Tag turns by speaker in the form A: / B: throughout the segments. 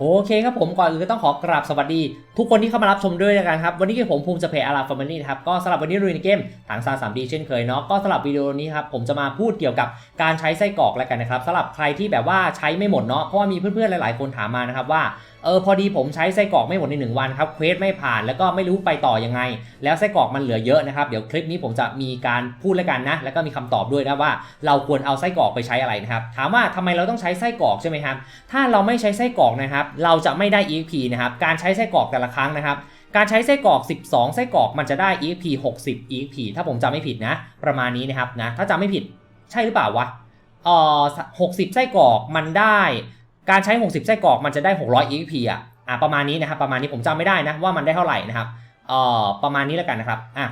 A: โอเคครับผมก่อนอื่นก็ต้องขอกราบสวัสดี ทุกคนที่เข้ามารับชมด้วยกันครับ วันนี้คือผมภูมิจะเพย์อาราฟอร์มานี่ครับก็สำหรับวันนี้รุยในเกมถังซาสามดีเช่นเคยเนาะก็สำหรับวิดีโอนี้ครับผมจะมาพูดเกี่ยวกับการใช้ไส้กรอกแล้วกันนะครับสำหรับใครที่แบบว่าใช้ไม่หมดเนาะเพราะว่ามีเพื่อนๆหลาย ๆ คนถามมานะครับว่าเออพอดีผมใช้ไส้กรอกไม่หมดในหนึ่งวันครับเควสไม่ผ่านแล้วก็ไม่รู้ไปต่อยังไง แล้วไส้กรอกมันเหลือเยอะนะครับ เดี๋ยวคลิปนี้ผมจะมีการพูดแล้วกันนะ แล้วก็มีคำตอบด้วยนะว่า เราควรเอาไส้กรอกไปใช้อะไรนะครับ ถามว่าทำไมเราต้องใช้ไส้กรอกใช่ไหมครับ ถ้าเราไม่ใช้ไส้กรอกนะครับ เราจะไม่ได้ EP นะครับ การใช้ไส้กรอกแต่ละครั้งนะครับการใช้ไส้กรอก 12 ไส้กรอกมันจะได้ EP 60 EP ถ้าผมจำไม่ผิดนะ ประมาณนี้นะครับนะ ถ้าจำไม่ผิดใช่หรือเปล่าวะเอ่อ60 ไส้กรอกมันได้ การใช้ 60 ไส้กรอกมันจะได้ 600 EXP อะอะประมาณนี้นะครับประมาณนี้ผมจำไม่ได้นะว่ามันได้เท่าไหร่นะครับเอ่อประมาณนี้แล้วกันนะครับอะ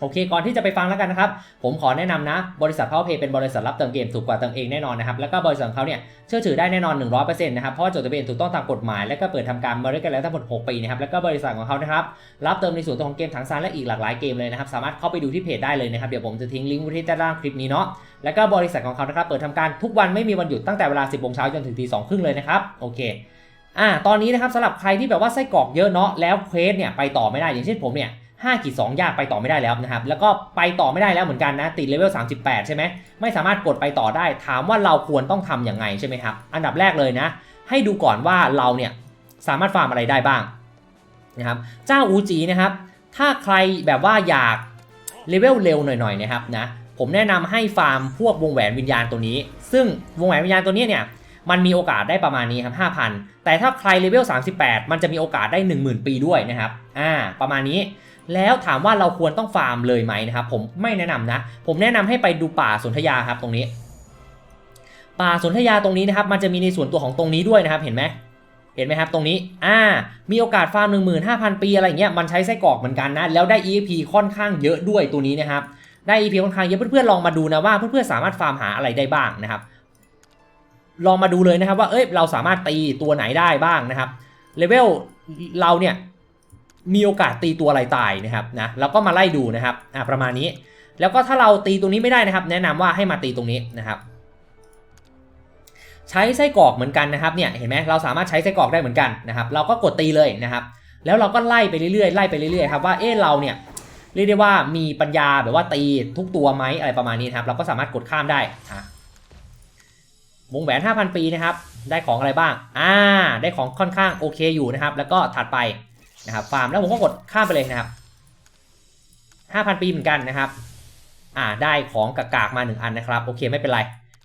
A: โอเค ก่อนที่จะไปฟังแล้วกันนะครับ ผมขอแนะนำนะ บริษัท PowerPay เป็นบริษัทรับเติมเกมถูกกว่าเติมเองแน่นอนนะครับ แล้วก็บริษัทของเขาเนี่ยเชื่อถือได้แน่นอน 100%นะครับ เพราะว่าจดทะเบียนถูกต้องตามกฎหมาย และก็เปิดทำการบริการแล้วทั้งหมด 6 ปีนะครับ แล้วก็บริษัทของเขานะครับ รับเติมในส่วนตัวของเกมถังซานและอีกหลากหลายเกมเลยนะครับ สามารถเข้าไปดูที่เพจได้เลยนะครับ เดี๋ยวผมจะทิ้งลิงก์ไว้ที่ใต้ล่างคลิปนี้เนาะ แล้วก็บริษัทของเขานะครับ เปิดทำการทุกวันไม่มีวันหยุดตั้งแต่เวลา 10โมงเช้าจนถึงตีสองครึ่งเลยนะครับโอเคอ่าตอนนี้นะครับสำหรับใครที่แบบว่าไส้กรอกเยอะเนาะแล้วเควสเนี่ยไปต่อไม่ได้อย่างเช่นผมเนี่ย 5ขีด2ยากไปต่อไม่ได้แล้วนะครับ แล้วก็ไปต่อไม่ได้แล้วเหมือนกันนะ ติดเลเวล 38 ใช่ไหมไม่สามารถกดไปต่อได้ ถามว่าเราควรต้องทำอย่างไงใช่ไหมครับ อันดับแรกเลยนะ ให้ดูก่อนว่าเราเนี่ยสามารถฟาร์มอะไรได้บ้างนะครับ เจ้าอูจีนะครับ ถ้าใครแบบว่าอยากเลเวลเร็วหน่อยๆนะครับนะ ผมแนะนำให้ฟาร์มพวกวงแหวนวิญญาณตัวนี้ ซึ่งวงแหวนวิญญาณตัวนี้เนี่ย มันมีโอกาสได้ประมาณนี้ครับ5,000 แต่ถ้าใครเลเวล 38 มันจะมีโอกาสได้ 10,000 ปีด้วยนะครับอ่าประมาณนี้ แล้วถามว่าเราควรต้องฟาร์มเลยไหมนะครับผมไม่แนะนำนะ ผมแนะนำให้ไปดูป่าสนธยาครับตรงนี้ ป่าสนธยาตรงนี้นะครับมันจะมีในส่วนตัวของตรงนี้ด้วยนะครับเห็นไหมเห็นไหมครับตรงนี้ อ่า มีโอกาสฟาร์ม 15,000 ปีอะไรเงี้ย มันใช้ไส้กรอกเหมือนกันนะ แล้วได้ EXP ค่อนข้างเยอะด้วยตัวนี้นะครับ ได้ EXP ค่อนข้างเยอะ เพื่อนๆลองมาดูนะว่าเพื่อนๆสามารถฟาร์มหาอะไรได้บ้างนะครับ ลองมาดูเลยนะครับว่าเอ้ยเราสามารถตีตัวไหนได้บ้างนะครับเลเวลเราเนี่ยมีโอกาสตีตัวอะไรตายนะครับนะแล้วก็มาไล่ดูนะครับอ่าประมาณนี้ แล้วก็ถ้าเราตีตรงนี้ไม่ได้นะครับ แนะนำว่าให้มาตีตรงนี้นะครับ ใช้ไส้กรอกเหมือนกันนะครับเนี่ยเห็นไหมเราสามารถใช้ไส้กรอกได้เหมือนกันนะครับ เราก็กดตีเลยนะครับ แล้วเราก็ไล่ไปเรื่อยๆไล่ไปเรื่อยๆครับว่าเอ๊ะเราเนี่ยเรียกได้ว่ามีปัญญาแบบว่าตีทุกตัวไหมอะไรประมาณนี้นครับเราก็สามารถกดข้ามได้อะ วงแหวน 5,000 ปีนะครับ ได้ของอะไรบ้าง อ่า ได้ของค่อนข้างโอเคอยู่นะครับ แล้วก็ถัดไปนะครับ ฟาร์ม แล้วผมก็กดข้ามไปเลยนะครับ 5,000 ปีเหมือนกันนะครับ อ่า ได้ของกากๆมา 1 อันนะครับ โอเคไม่เป็นไร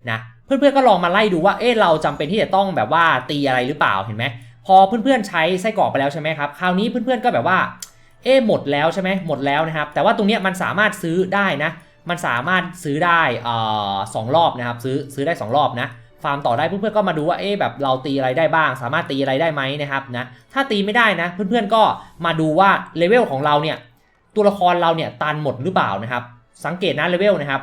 A: นะ เพื่อนๆก็ลองมาไล่ดูว่า เอ๊ะ เราจำเป็นที่จะต้องแบบว่าตีอะไรหรือเปล่า เห็นไหม พอเพื่อนๆใช้ไส้กรอกไปแล้วใช่ไหมครับ คราวนี้เพื่อนๆก็แบบว่า เอ๊ะ หมดแล้วใช่ไหมหมดแล้วนะครับ แต่ว่าตรงเนี้ยมันสามารถซื้อได้นะ มันสามารถซื้อได้อ่อสองรอบนะครับ ซื้อซื้อได้ 2 รอบนะ ฟาร์มต่อได้เพื่อนๆก็มาดูว่าเอ๊ะแบบเราตีอะไรได้บ้าง สามารถตีอะไรได้ไหมนะครับนะถ้าตีไม่ได้นะเพื่อนๆก็มาดูว่าเลเวลของเราเนี่ยตัวละครเราเนี่ยตันหมดหรือเปล่านะครับ สังเกตนะเลเวลนะครับ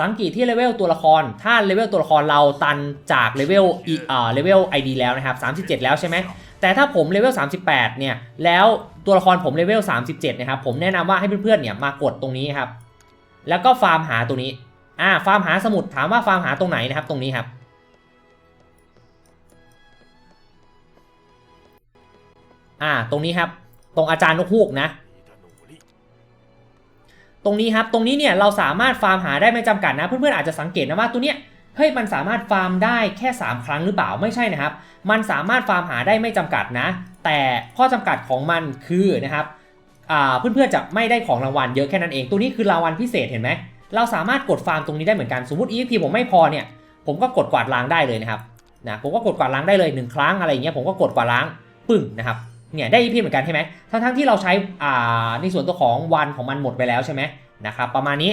A: สังเกตที่เลเวลตัวละคร ถ้าเลเวลตัวละครเราตันจากเลเวลอีเอ่อเลเวล ID แล้วนะครับ37 แล้วใช่ไหมแต่ถ้าผมเลเวล38เนี่ยแล้วตัวละครผมเลเวล37นะครับผมแนะนำว่าให้เพื่อนๆเนี่ยมากดตรงนี้ครับแล้วก็ฟาร์มหาตัวนี้ อ่าฟาร์มหาสมุดถามว่าฟาร์มหาตรงไหนนะครับ ตรงนี้ครับ อ่า ตรงนี้ครับ ตรงอาจารย์นกฮูกนะ ตรงนี้ครับ ตรงนี้เนี่ยเราสามารถฟาร์มหาได้ไม่จำกัดนะ เพื่อนๆอาจจะสังเกตนะว่าตัวเนี้ยเฮ้ยมันสามารถฟาร์มได้แค่ 3 ครั้งหรือเปล่าไม่ใช่นะครับ มันสามารถฟาร์มหาได้ไม่จำกัดนะ แต่ข้อจำกัดของมันคือนะครับเพื่อนๆจะไม่ได้ของรางวัลเยอะแค่นั้นเอง ตัวนี้คือรางวัลพิเศษเห็นไหม เราสามารถกดฟาร์มตรงนี้ได้เหมือนกัน สมมติ EXP ผมไม่พอเนี่ย ผมก็กดกวาดล้างได้เลยนะครับนะผมก็กดกวาดล้างได้เลยหนึ่งครั้งอะไรอย่างเงี้ยผมก็กดกวาดล้างปึ้งนะครับเนี่ยได้ EXP เหมือนกันใช่ไหมทั้งทั้งที่เราใช้อ่าในส่วนตัวของวันของมันหมดไปแล้วใช่ไหมนะครับประมาณนี้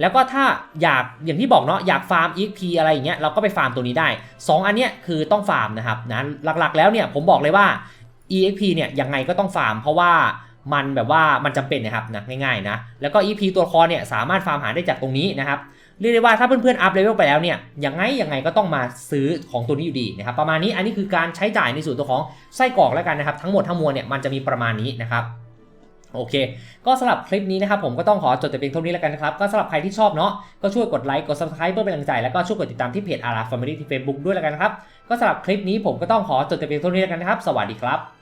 A: แล้วก็ถ้าอยากอย่างที่บอกเนาะอยากฟาร์ม EXP อะไรอย่างเงี้ยเราก็ไปฟาร์มตัวนี้ได้ 2 อันเนี้ยคือต้องฟาร์มนะครับนะหลักๆแล้วเนี่ยผมบอกเลยว่า EXP เนี่ยยังไงก็ต้องฟาร์มเพราะว่า มันแบบว่ามันจำเป็นนะครับนะง่ายๆนะแล้วก็ EP ตัวละครเนี่ยสามารถฟาร์มหาได้จากตรงนี้นะครับเรียกได้ว่าถ้าเพื่อนๆอัพเลเวลไปแล้วเนี่ยยังไงยังไงก็ต้องมาซื้อของตัวนี้อยู่ดีนะครับประมาณนี้อันนี้คือการใช้จ่ายในส่วนตัวของไส้กรอกแล้วกันนะครับ ทั้งหมดทั้งมวลเนี่ยมันจะมีประมาณนี้นะครับโอเค ก็สำหรับคลิปนี้นะครับผมก็ต้องขอจบแต่เพียงเท่านี้แล้วกันนะครับ ก็สำหรับใครที่ชอบเนาะก็ช่วยกดไลค์กด subscribe เพื่อเป็นกำลังใจ แล้วก็ช่วยกดติดตามที่เพจอาราฟามิลี่ที่ Facebook ด้วยแล้วกันนะครับ ก็สำหรับคลิปนี้ผมก็ต้องขอจบแต่เพียงเท่านี้แล้วกันนะครับ สวัสดีครับ